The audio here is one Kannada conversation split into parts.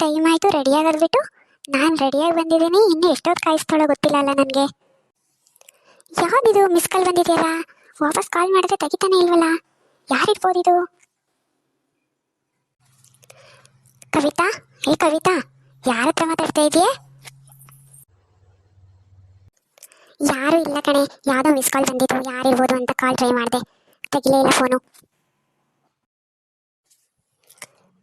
ಟೈಮ್ ಆಯಿತು ರೆಡಿಯಾಗಿ ಅಲ್ಬಿಟ್ಟು ನಾನು ರೆಡಿಯಾಗಿ ಬಂದಿದ್ದೀನಿ. ಇನ್ನೂ ಎಷ್ಟೊತ್ತು ಕಾಯಿಸ್ತಾಳೋ ಗೊತ್ತಿಲ್ಲ ಅಲ್ಲ ನನಗೆ. ಯಾವುದಿದು ಮಿಸ್ ಕಾಲ್ ಬಂದಿದೆಯಲ್ಲ? ವಾಪಸ್ ಕಾಲ್ ಮಾಡಿದ್ರೆ ತೆಗಿತಾನೆ ಇಲ್ವಲ್ಲ? ಯಾರಿರ್ಬೋದಿದು ಕವಿತಾ? ಏ ಕವಿತಾ, ಯಾರ ಹತ್ರ ಮಾತಾಡ್ತಾ ಇದೆಯೇ ಯಾರು ಇಲ್ಲ ಕಣೆ. ಯಾವುದೋ ಮಿಸ್ ಕಾಲ್ ಬಂದಿತ್ತು ಯಾರಿರ್ಬೋದು ಅಂತ ಕಾಲ್ ಟ್ರೈ ಮಾಡಿದೆ. ತೆಗಿಲೇ ಇಲ್ಲ ಫೋನು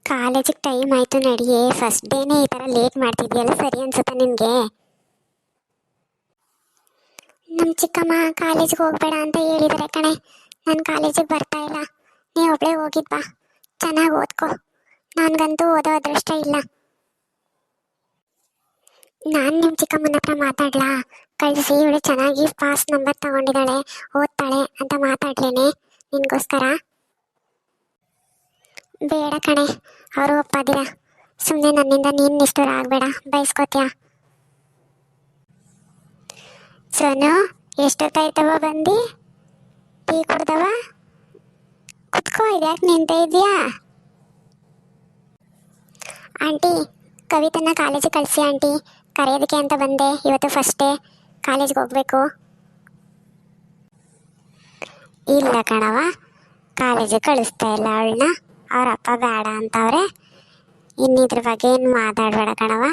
ಕಾಲೇಜಿಗೆ ಟೈಮ್ ಆಯಿತು ನಡಿಯೇ. ಫಸ್ಟ್ ಡೇನೇ ಈ ಥರ ಲೇಟ್ ಮಾಡ್ತಿದ್ಯಲ್ಲ ಸರಿ ಅನ್ಸುತ್ತಾ ನಿನಗೆ? ನಮ್ಮ ಚಿಕ್ಕಮ್ಮ ಕಾಲೇಜಿಗೆ ಹೋಗ್ಬೇಡ ಅಂತ ಹೇಳಿದ್ದಾರೆ ಕಣೆ. ನಾನು ಕಾಲೇಜಿಗೆ ಬರ್ತಾ ಇಲ್ಲ. ನೀ ಒಬ್ಳೇ ಹೋಗಿದ್ ಬಾ. ಚೆನ್ನಾಗಿ ಓದ್ಕೊ. ನನಗಂತೂ ಓದೋ ಅದೃಷ್ಟ ಇಲ್ಲ. ನಾನು ನಿಮ್ಮ ಚಿಕ್ಕಮ್ಮನ ಹತ್ರ ಮಾತಾಡ್ಲಾ? ಕಳಿಸಿ, ಇವಳು ಚೆನ್ನಾಗಿ ಪಾಸ್ ನಂಬರ್ ತಗೊಂಡಿದ್ದಾಳೆ ಓದ್ತಾಳೆ ಅಂತ ಮಾತಾಡ್ಲೇನೆ. ನಿನಗೋಸ್ಕರ? ಬೇಡ ಕಣೆ. ಅವರು ಒಪ್ಪಾದಿರ. ಸುಮ್ಮನೆ ನನ್ನಿಂದ ನೀನು ನಿಷ್ಠುರ ಆಗಬೇಡ. ಬಯಸ್ಕೋತೀಯ ಸೋನು ಎಷ್ಟೊತ್ತಾಯ್ತವ ಬಂದು? ಟೀ ಕುಡ್ದವ ಕುತ್ಕೋ, ಇದ್ಯಾಕೆ ನಿಂತ ಇದೆಯಾ? ಆಂಟಿ ಕವಿತನ ಕಾಲೇಜಿಗೆ ಕಳಿಸಿ ಆಂಟಿ. ಕರೆಯೋದಕ್ಕೆ ಅಂತ ಬಂದೆ. ಇವತ್ತು ಫಸ್ಟ್ ಕಾಲೇಜ್ಗೆ ಹೋಗ್ಬೇಕು. ಇಲ್ಲ ಕಣವ ಕಾಲೇಜಿಗೆ ಕಳಿಸ್ತಾ ಇಲ್ಲ ಅವಳನ್ನ. ಅವ್ರ ಅಪ್ಪ ಬೇಡ ಅಂತವ್ರೆ ಇನ್ನಿದ್ರ ಬಗ್ಗೆ ಏನು ಮಾತಾಡಬೇಡ ಕಣವ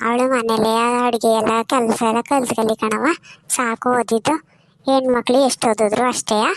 ಅವಳು ಮನೇಲಿ ಅಡುಗೆ ಎಲ್ಲ, ಕೆಲಸ ಎಲ್ಲ ಕಲ್ತ್ಕಲಿ ಕಣವ ಸಾಕು ಓದಿದ್ದು. ಹೆಣ್ಮಕ್ಳು ಎಷ್ಟು ಓದಿದ್ರು ಅಷ್ಟೇಯಾ